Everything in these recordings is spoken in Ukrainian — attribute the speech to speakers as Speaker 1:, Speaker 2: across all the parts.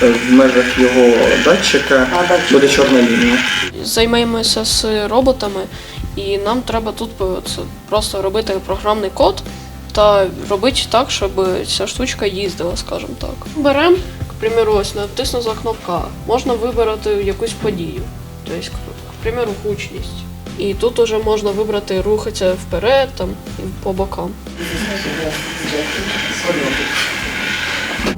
Speaker 1: В межах його датчика буде чорна лінія.
Speaker 2: Займаємося з роботами, і нам треба тут просто робити програмний код та робити так, щоб ця штучка їздила, скажімо так. Беремо, к примеру, ось натиснула кнопка Можна вибрати якусь подію, тобто, к к примеру, гучність. І тут уже можна вибрати рухатися вперед там, і по бокам.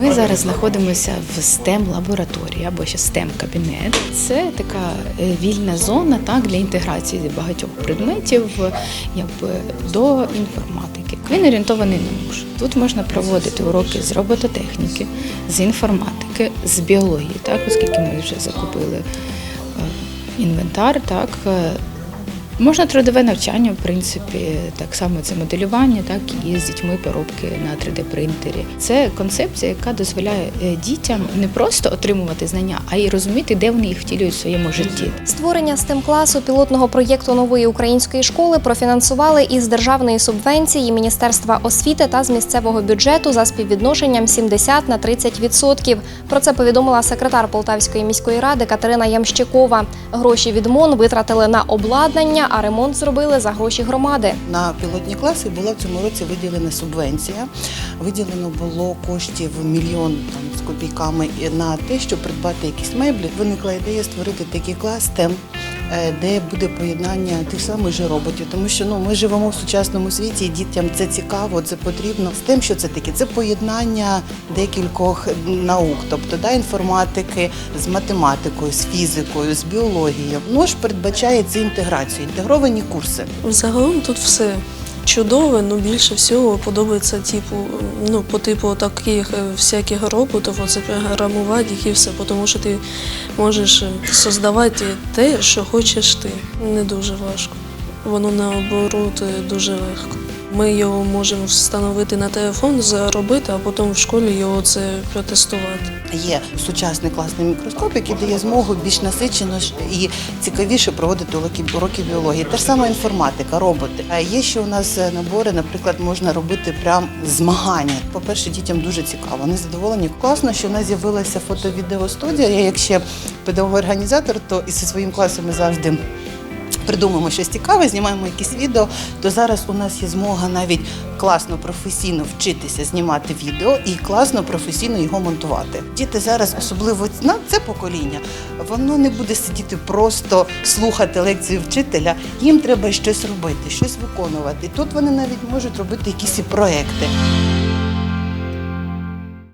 Speaker 3: Ми зараз знаходимося в stem лабораторії або ще stem кабінет. Це така е, вільна зона так для інтеграції багатьох предметів якби до інформатики. Він орієнтований на муж. Тут можна проводити уроки з робототехніки, з інформатики, з біології, так оскільки ми вже закупили е, інвентар, так. Можна трудове навчання, в принципі, так само це моделювання, так і з дітьми поробки на 3D-принтері. Це концепція, яка дозволяє е, дітям не просто отримувати знання, а й розуміти, де вони їх втілюють в своєму житті.
Speaker 4: Створення stem класу пілотного проєкту нової української школи профінансували із державної субвенції Міністерства освіти та з місцевого бюджету за співвідношенням 70 на 30%. Про це повідомила секретар Полтавської міської ради Катерина Ямщикова. Гроші від МОН витратили на обладнання, а ремонт зробили за гроші громади.
Speaker 5: На пілотні класи була в цьому році виділена субвенція. Виділено було коштів мільйон там з копійками на те, щоб придбати якісь меблі. Виникла ідея створити такий клас е, де буде поєднання тих самих же роботів, тому що ну ми живемо в сучасному світі, і дітям це цікаво, це потрібно. З тим, що це таке, це поєднання декількох наук, тобто да, інформатики з математикою, з фізикою, з біологією. Ну передбачає цю інтеграцію, інтегровані курси.
Speaker 6: Загалом тут все чудове, ну більше всього подобається типу, ну, по типу таких е, всяких роботів, оце програмувати їх і все, тому що ти можеш е, создавати те, що хочеш ти. Не дуже важко. Воно наоборот е, дуже легко. Ми його можемо встановити на телефон, заробити, а потім в школі його це протестувати.
Speaker 5: Є сучасний класний мікроскоп, який дає змогу більш насичено і цікавіше проводити уроки, біології. Та ж сама інформатика, роботи. А є ще у нас набори, наприклад, можна робити прям змагання. По-перше, дітям дуже цікаво. Вони задоволені. Класно, що у нас з'явилася фото-відеостудія. Я як ще педагог-організатор, то із зі своїм класом ми завжди. Придумаємо щось цікаве, знімаємо якісь відео, то зараз у нас є змога навіть класно професійно вчитися знімати відео і класно професійно його монтувати. Діти зараз, особливо на це покоління, воно не буде сидіти просто слухати лекцію вчителя. Їм треба щось робити, щось виконувати. Тут вони навіть можуть робити якісь проекти.